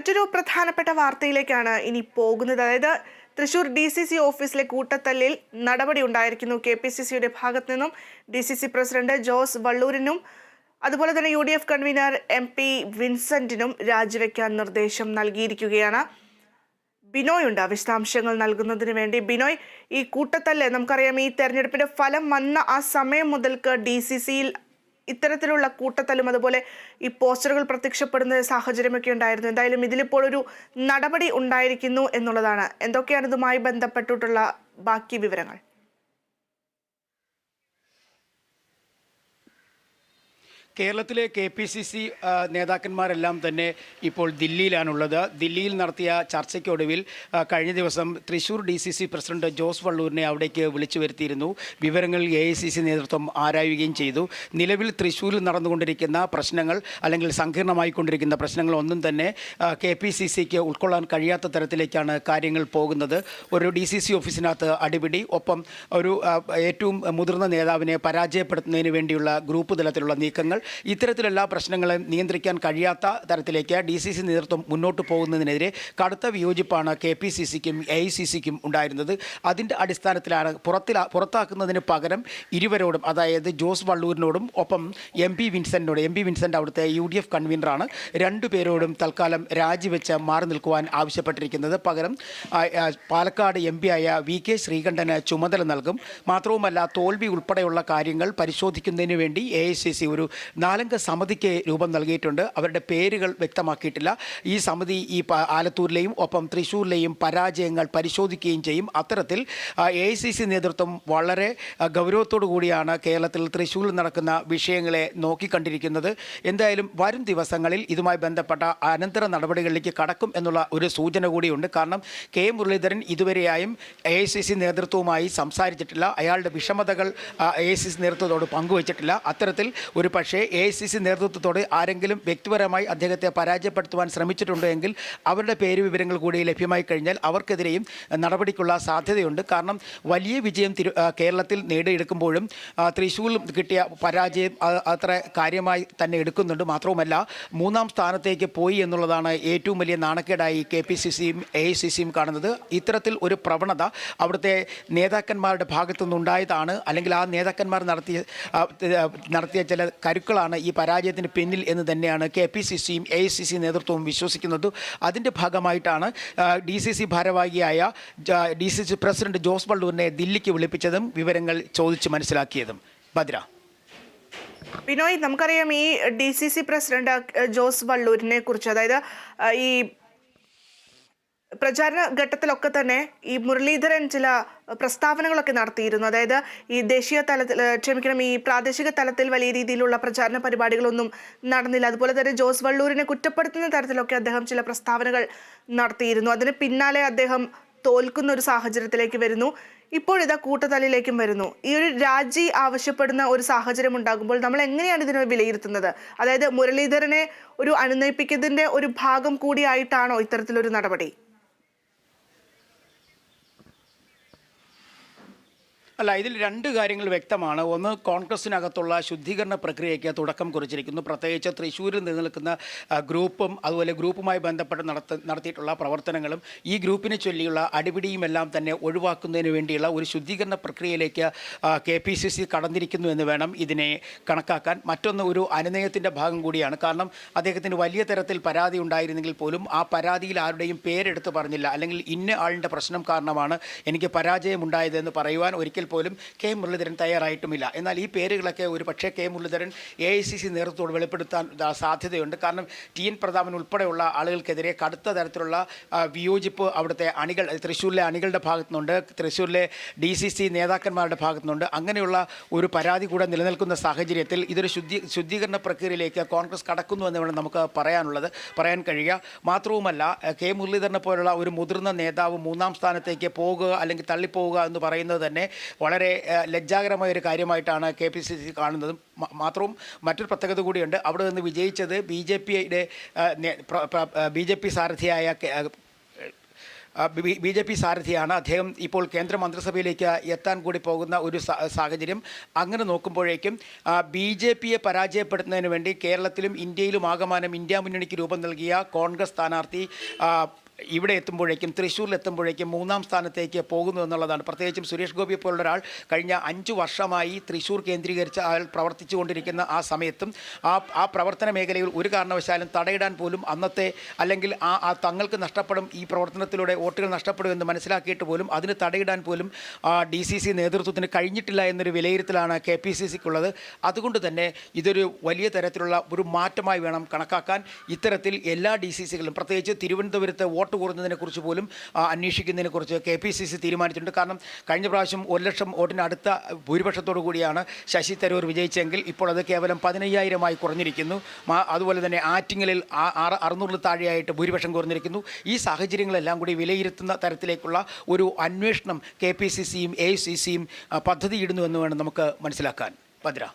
മറ്റൊരു പ്രധാനപ്പെട്ട വാർത്തയിലേക്കാണ് ഇനി പോകുന്നത്. അതായത് തൃശൂർ ഡി സി സി ഓഫീസിലെ കൂട്ടത്തല്ലിൽ നടപടി ഉണ്ടായിരിക്കുന്നു. കെ പി സി സിയുടെ ഭാഗത്തു നിന്നും D C C president Jose വള്ളൂരിനും അതുപോലെ തന്നെ U D F convenor M P വിൻസെന്റിനും രാജിവെക്കാൻ നിർദ്ദേശം നൽകിയിരിക്കുകയാണ്. ബിനോയ് ഉണ്ട് വിശദാംശങ്ങൾ നൽകുന്നതിന് വേണ്ടി. ബിനോയ് ഈ കൂട്ടത്തല്ല് നമുക്കറിയാം ഈ തെരഞ്ഞെടുപ്പിന്റെ ഫലം വന്ന ആ സമയം മുതൽക്ക് ഡി സി സിയിൽ ഇത്തരത്തിലുള്ള കൂട്ടത്തലും അതുപോലെ ഈ പോസ്റ്ററുകൾ പ്രത്യക്ഷപ്പെടുന്ന സാഹചര്യമൊക്കെ ഉണ്ടായിരുന്നു. എന്തായാലും ഇതിലിപ്പോൾ ഒരു നടപടി ഉണ്ടായിരിക്കുന്നു എന്നുള്ളതാണ്. എന്തൊക്കെയാണ് ഇതുമായി ബന്ധപ്പെട്ടിട്ടുള്ള ബാക്കി വിവരങ്ങൾ? കേരളത്തിലെ കെ പി സി സി നേതാക്കന്മാരെല്ലാം തന്നെ ഇപ്പോൾ ദില്ലിയിലാണുള്ളത്. ദില്ലിയിൽ നടത്തിയ ചർച്ചയ്ക്കൊടുവിൽ കഴിഞ്ഞ ദിവസം Thrissur D C C president Jose വള്ളൂരിനെ അവിടേക്ക് വിളിച്ചു വരുത്തിയിരുന്നു. വിവരങ്ങൾ എ ഐ സി സി നേതൃത്വം ആരായുകയും ചെയ്തു. നിലവിൽ തൃശ്ശൂരിൽ നടന്നുകൊണ്ടിരിക്കുന്ന പ്രശ്നങ്ങൾ അല്ലെങ്കിൽ സങ്കീർണമായിക്കൊണ്ടിരിക്കുന്ന പ്രശ്നങ്ങൾ ഒന്നും തന്നെ കെ പി സി സിക്ക് ഉൾക്കൊള്ളാൻ കഴിയാത്ത തരത്തിലേക്കാണ് കാര്യങ്ങൾ പോകുന്നത്. ഒരു ഡി സി സി ഓഫീസിനകത്ത് അടിപിടി ഒപ്പം ഒരു ഏറ്റവും മുതിർന്ന നേതാവിനെ പരാജയപ്പെടുത്തുന്നതിന് വേണ്ടിയുള്ള ഗ്രൂപ്പ് തലത്തിലുള്ള നീക്കങ്ങൾ ഇത്തരത്തിലുള്ള പ്രശ്നങ്ങളെ നിയന്ത്രിക്കാൻ കഴിയാത്ത തരത്തിലേക്ക് ഡി സി സി നേതൃത്വം മുന്നോട്ട് പോകുന്നതിനെതിരെ കടുത്ത വിയോജിപ്പാണ് കെ പി സി സിക്കും എ ഐ സി സിക്കും ഉണ്ടായിരുന്നത്. അതിന്റെ അടിസ്ഥാനത്തിലാണ് പുറത്തിൽ പുറത്താക്കുന്നതിന് പകരം ഇരുവരോടും അതായത് ജോസ് വള്ളൂരിനോടും ഒപ്പം എം പി വിൻസെന്റിനോട് എം പി വിൻസെന്റ് അവിടുത്തെ യു ഡി എഫ് കൺവീനറാണ്. രണ്ടുപേരോടും തൽക്കാലം രാജിവെച്ച് മാറി നിൽക്കുവാൻ ആവശ്യപ്പെട്ടിരിക്കുന്നത്. പകരം പാലക്കാട് എം ആയ വി കെ ശ്രീകണ്ഠന് ചുമതല നൽകും. മാത്രവുമല്ല തോൽവി ഉൾപ്പെടെയുള്ള കാര്യങ്ങൾ പരിശോധിക്കുന്നതിന് വേണ്ടി എ ഒരു നാലംഗ സമിതിക്ക് രൂപം നൽകിയിട്ടുണ്ട്. അവരുടെ പേരുകൾ വ്യക്തമാക്കിയിട്ടില്ല. ഈ സമിതി ഈ ആലത്തൂരിലെയും ഒപ്പം തൃശ്ശൂരിലെയും പരാജയങ്ങൾ പരിശോധിക്കുകയും ചെയ്യും. അത്തരത്തിൽ എ നേതൃത്വം വളരെ ഗൗരവത്തോടു കൂടിയാണ് കേരളത്തിൽ തൃശ്ശൂരിൽ നടക്കുന്ന വിഷയങ്ങളെ നോക്കിക്കണ്ടിരിക്കുന്നത്. എന്തായാലും വരും ദിവസങ്ങളിൽ ഇതുമായി ബന്ധപ്പെട്ട അനന്തര നടപടികളിലേക്ക് കടക്കും എന്നുള്ള ഒരു സൂചന കൂടിയുണ്ട്. കാരണം കെ. മുരളീധരൻ ഇതുവരെയായും എ നേതൃത്വവുമായി സംസാരിച്ചിട്ടില്ല. അയാളുടെ വിഷമതകൾ എ നേതൃത്വത്തോട് പങ്കുവച്ചിട്ടില്ല. അത്തരത്തിൽ ഒരു പക്ഷേ എ ഐ സി സി നേതൃത്വത്തോട് ആരെങ്കിലും വ്യക്തിപരമായി അദ്ദേഹത്തെ പരാജയപ്പെടുത്തുവാൻ ശ്രമിച്ചിട്ടുണ്ടോ എങ്കിൽ അവരുടെ പേര് വിവരങ്ങൾ കൂടി ലഭ്യമായി കഴിഞ്ഞാൽ അവർക്കെതിരെയും നടപടിക്കുള്ള സാധ്യതയുണ്ട്. കാരണം വലിയ വിജയം തിരു കേരളത്തിൽ നേടിയെടുക്കുമ്പോഴും തൃശ്ശൂരിൽ കിട്ടിയ പരാജയം അത്ര കാര്യമായി തന്നെ എടുക്കുന്നുണ്ട്. മാത്രവുമല്ല മൂന്നാം സ്ഥാനത്തേക്ക് പോയി എന്നുള്ളതാണ് ഏറ്റവും വലിയ നാണക്കേടായി കെ പി സി സിയും എ ഐ സി സിയും കാണുന്നത്. ഇത്തരത്തിൽ ഒരു പ്രവണത അവിടുത്തെ നേതാക്കന്മാരുടെ ഭാഗത്തു നിന്നുണ്ടായതാണ് അല്ലെങ്കിൽ ആ നേതാക്കന്മാർ നടത്തിയ നടത്തിയ ചില കരുക്കളാണ് ഈ പരാജയത്തിന് പിന്നിൽ എന്ന് തന്നെയാണ് കെ പി സി സിയും എ സി സി നേതൃത്വവും വിശ്വസിക്കുന്നത്. അതിന്റെ ഭാഗമായിട്ടാണ് D C C ഭാരവാഹിയായ D C C president Jose വള്ളൂരിനെ ദില്ലിക്ക് വിളിപ്പിച്ചതും വിവരങ്ങൾ ചോദിച്ച് മനസ്സിലാക്കിയതും. ഭദ്ര. ബിനോയ് നമുക്കറിയാം ഈ D C C president Jose വള്ളൂരിനെ കുറിച്ച് അതായത് ഈ പ്രചാരണ ഘട്ടത്തിലൊക്കെ തന്നെ ഈ മുരളീധരൻ ചില പ്രസ്താവനകളൊക്കെ നടത്തിയിരുന്നു. അതായത് ഈ ദേശീയ തലത്തിൽ ക്ഷമിക്കണം ഈ പ്രാദേശിക തലത്തിൽ വലിയ രീതിയിലുള്ള പ്രചാരണ പരിപാടികളൊന്നും നടന്നില്ല. അതുപോലെ തന്നെ ജോസ് വള്ളൂരിനെ കുറ്റപ്പെടുത്തുന്ന തരത്തിലൊക്കെ അദ്ദേഹം ചില പ്രസ്താവനകൾ നടത്തിയിരുന്നു. അതിന് പിന്നാലെ അദ്ദേഹം തോൽക്കുന്ന ഒരു സാഹചര്യത്തിലേക്ക് വരുന്നു. ഇപ്പോഴിതാ കൂട്ടത്തലയിലേക്കും വരുന്നു. ഈ ഒരു രാജി ആവശ്യപ്പെടുന്ന ഒരു സാഹചര്യം ഉണ്ടാകുമ്പോൾ നമ്മൾ എങ്ങനെയാണ് ഇതിനെ വിലയിരുത്തുന്നത്? അതായത് മുരളീധരനെ ഒരു അനുനയിപ്പിക്കുന്നതിന്റെ ഒരു ഭാഗം കൂടിയായിട്ടാണോ ഇത്തരത്തിലൊരു നടപടി? അല്ല ഇതിൽ രണ്ട് കാര്യങ്ങൾ വ്യക്തമാണ്. ഒന്ന് കോൺഗ്രസിനകത്തുള്ള ശുദ്ധീകരണ പ്രക്രിയയ്ക്ക് തുടക്കം കുറിച്ചിരിക്കുന്നു. പ്രത്യേകിച്ച് തൃശ്ശൂരിൽ നിലനിൽക്കുന്ന ഗ്രൂപ്പും അതുപോലെ ഗ്രൂപ്പുമായി ബന്ധപ്പെട്ട് നടത്ത നടത്തിയിട്ടുള്ള പ്രവർത്തനങ്ങളും ഈ ഗ്രൂപ്പിനെ ചൊല്ലിയുള്ള അടിപിടിയും എല്ലാം തന്നെ ഒഴിവാക്കുന്നതിന് വേണ്ടിയുള്ള ഒരു ശുദ്ധീകരണ പ്രക്രിയയിലേക്ക് കെ പി സി സി കടന്നിരിക്കുന്നു എന്ന് വേണം ഇതിനെ കണക്കാക്കാൻ. മറ്റൊന്ന് ഒരു അനുനയത്തിന്റെ ഭാഗം കൂടിയാണ്. കാരണം അദ്ദേഹത്തിന് വലിയ തരത്തിൽ പരാതി ഉണ്ടായിരുന്നെങ്കിൽ പോലും ആ പരാതിയിൽ ആരുടെയും പേരെടുത്ത് പറഞ്ഞില്ല. അല്ലെങ്കിൽ ഇന്ന ആളിന്റെ പ്രശ്നം കാരണമാണ് എനിക്ക് പരാജയമുണ്ടായതെന്ന് പറയുവാൻ ഒരിക്കൽ പോലും കെ മുരളീധരൻ തയ്യാറായിട്ടുമില്ല. എന്നാൽ ഈ പേരുകളൊക്കെ ഒരു പക്ഷേ K Muraleedharan A I C C നേതൃത്വത്തോട് വെളിപ്പെടുത്താൻ സാധ്യതയുണ്ട്. കാരണം ടി എൻ പ്രതാപൻ ഉൾപ്പെടെയുള്ള ആളുകൾക്കെതിരെ കടുത്ത തരത്തിലുള്ള വിയോജിപ്പ് അവിടുത്തെ അണികൾ തൃശ്ശൂരിലെ അണികളുടെ ഭാഗത്തുനിന്നുണ്ട് തൃശ്ശൂരിലെ ഡി സി സി നേതാക്കന്മാരുടെ ഭാഗത്തുനിന്നുണ്ട്. അങ്ങനെയുള്ള ഒരു പരാതി കൂടെ നിലനിൽക്കുന്ന സാഹചര്യത്തിൽ ഇതൊരു ശുദ്ധി ശുദ്ധീകരണ പ്രക്രിയയിലേക്ക് കോൺഗ്രസ് കടക്കുന്നു എന്ന് വേണം നമുക്ക് പറയാനുള്ളത് പറയാൻ കഴിയുക. മാത്രവുമല്ല കെ മുരളീധരനെ പോലുള്ള ഒരു മുതിർന്ന നേതാവ് മൂന്നാം സ്ഥാനത്തേക്ക് പോകുക അല്ലെങ്കിൽ തള്ളിപ്പോവുക എന്ന് പറയുന്നത് തന്നെ വളരെ ലജ്ജാകരമായ ഒരു കാര്യമായിട്ടാണ് കെ പി സി സി കാണുന്നതും. മാത്രവും മറ്റൊരു പ്രത്യേകത കൂടിയുണ്ട്. അവിടെ നിന്ന് വിജയിച്ചത് ബി ജെ പിയുടെ ബി ജെ പി സാരഥിയായ ബി ജെ പി സാരഥിയാണ്. അദ്ദേഹം ഇപ്പോൾ കേന്ദ്ര മന്ത്രിസഭയിലേക്ക് എത്താൻ കൂടി പോകുന്ന ഒരു സാഹചര്യം അങ്ങനെ നോക്കുമ്പോഴേക്കും ബി ജെ പിയെ പരാജയപ്പെടുത്തുന്നതിന് വേണ്ടി കേരളത്തിലും ഇന്ത്യയിലും ആകമാനം ഇന്ത്യ മുന്നണിക്ക് രൂപം നൽകിയ കോൺഗ്രസ് സ്ഥാനാർത്ഥി ഇവിടെ എത്തുമ്പോഴേക്കും തൃശ്ശൂരിൽ എത്തുമ്പോഴേക്കും മൂന്നാം സ്ഥാനത്തേക്ക് പോകുന്നു എന്നുള്ളതാണ്. പ്രത്യേകിച്ചും സുരേഷ് ഗോപി പോലുള്ള ഒരാൾ കഴിഞ്ഞ അഞ്ച് വർഷമായി തൃശ്ശൂർ കേന്ദ്രീകരിച്ച് അയാൾ പ്രവർത്തിച്ചു കൊണ്ടിരിക്കുന്ന ആ സമയത്തും ആ ആ പ്രവർത്തന മേഖലയിൽ ഒരു കാരണവശാലും തടയിടാൻ പോലും അന്നത്തെ അല്ലെങ്കിൽ ആ ആ തങ്ങൾക്ക് നഷ്ടപ്പെടും ഈ പ്രവർത്തനത്തിലൂടെ വോട്ടുകൾ നഷ്ടപ്പെടും എന്ന് മനസ്സിലാക്കിയിട്ട് പോലും അതിന് തടയിടാൻ പോലും ഡി സി സി നേതൃത്വത്തിന് കഴിഞ്ഞിട്ടില്ല എന്നൊരു വിലയിരുത്തലാണ് കെ പി സി സിക്കുള്ളത്. അതുകൊണ്ട് തന്നെ ഇതൊരു വലിയ തരത്തിലുള്ള ഒരു മാറ്റമായി വേണം കണക്കാക്കാൻ. ഇത്തരത്തിൽ എല്ലാ ഡി സി സികളും പ്രത്യേകിച്ച് തിരുവനന്തപുരത്ത് വോട്ട് കുറഞ്ഞതിനെക്കുറിച്ച് പോലും അന്വേഷിക്കുന്നതിനെ അന്വേഷിക്കുന്നതിനെക്കുറിച്ച് കെ പി സി സി തീരുമാനിച്ചിട്ടുണ്ട്. കാരണം കഴിഞ്ഞ പ്രാവശ്യം ഒരു ലക്ഷം വോട്ടിന് അടുത്ത ഭൂരിപക്ഷത്തോടു കൂടിയാണ് ശശി തരൂർ വിജയിച്ചെങ്കിൽ ഇപ്പോൾ അത് കേവലം പതിനയ്യായിരമായി കുറഞ്ഞിരിക്കുന്നു. അതുപോലെ തന്നെ ആറ്റിങ്ങലിൽ അറുന്നൂറിൽ താഴെയായിട്ട് ഭൂരിപക്ഷം കുറഞ്ഞിരിക്കുന്നു. ഈ സാഹചര്യങ്ങളെല്ലാം കൂടി വിലയിരുത്തുന്ന തരത്തിലേക്കുള്ള ഒരു അന്വേഷണം കെ പി സി സിയും എ സി സിയും പദ്ധതിയിടുന്നു എന്ന് വേണം നമുക്ക് മനസ്സിലാക്കാൻ. ഭദ്ര.